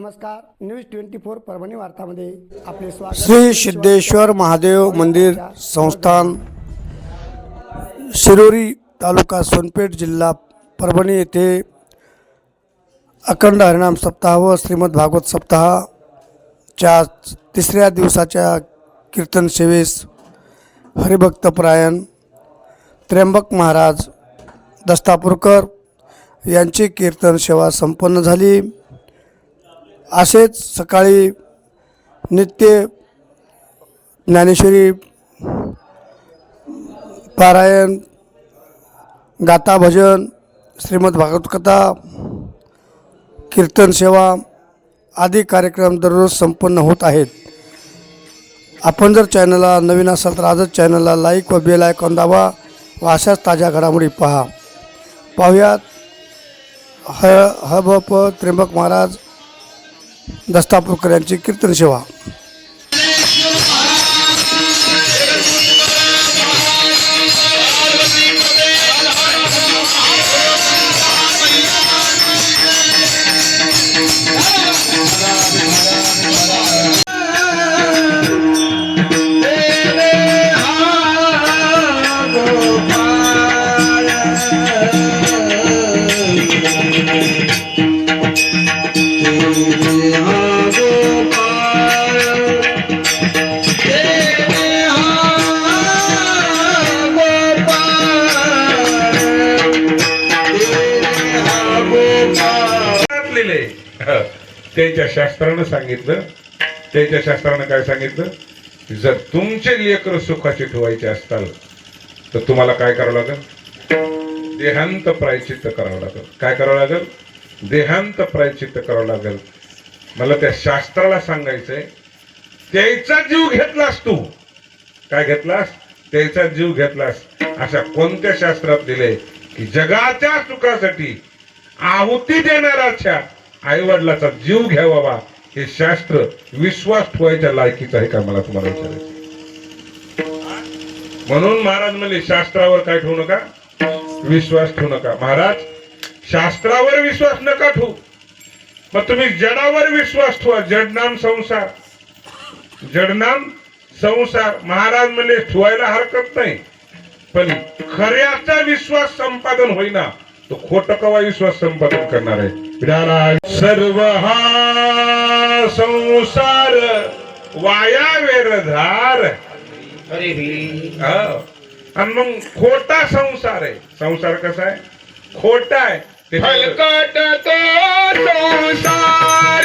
नमस्कार. News twenty four Parbhani वार्तामध्ये आपले स्वागत. श्री सिद्धेश्वर महादेव मंदिर संस्थान शिरोरी तालुका सोनपेठ जिल्हा परभणी येथे अखंड हरिणाम सप्ताह व श्रीमद भागवत सप्ताहाच्या तिसऱ्या दिवसाच्या कीर्तन सेवेस हरिभक्तपरायण त्र्यंबक महाराज दस्तापूरकर यांची कीर्तन सेवा संपन्न झाली. असेच सकाळी नित्य ज्ञानेश्वरी पारायण गाता भजन श्रीमद भागवत कथा कीर्तन सेवा आदी कार्यक्रम दररोज संपन्न होत आहेत. आपण जर चॅनलला नवीन असाल तर आजच चॅनलला लाईक व बेल आयकॉन दाबा व अशाच ताज्या घडामोडी पहा. पाहुयात ह ह भ प त्र्यंबक महाराज दस्तापूरकर यांची कीर्तन त्याच्या शास्त्रानं सांगितलं. त्याच्या शास्त्रानं काय सांगितलं? जर तुमचे लेकर सुखाचे ठेवायचे असताल तर तुम्हाला काय करावं लागेल? देहांत प्रायचित्त करावं लागेल. काय करावं लागेल? देहांत प्रायचित्त करावं लागेल. मला त्या शास्त्राला सांगायचंय त्याचा जीव घेतलास तू. काय घेतलास? त्याचा जीव घेतलास. अशा कोणत्या शास्त्रात दिले की जगाच्या सुखासाठी आहुती देणाऱ्याच्या आई वडिलाचा जीव घ्यावा हे शास्त्र विश्वास ठेवायच्या लायकीचं आहे का मला तुम्हाला विचारायचं म्हणून महाराज म्हणले शास्त्रावर काय ठेवू नका? विश्वास ठेवू नका. महाराज शास्त्रावर विश्वास नका ठेवू. मग तुम्ही जडावर विश्वास ठेवा. जडनाम संसार. जडनाम संसार. महाराज म्हणले ठेवायला हरकत नाही. पण खऱ्याचा विश्वास संपादन होईना. तो खोट कवा विश्वास संपादन करणार आहे? सर्व हा संसार वाया वेरधार. हो. आणि मग खोटा संसार आहे. संसार कसा आहे? खोटा आहे. ते फलकट तो संसार.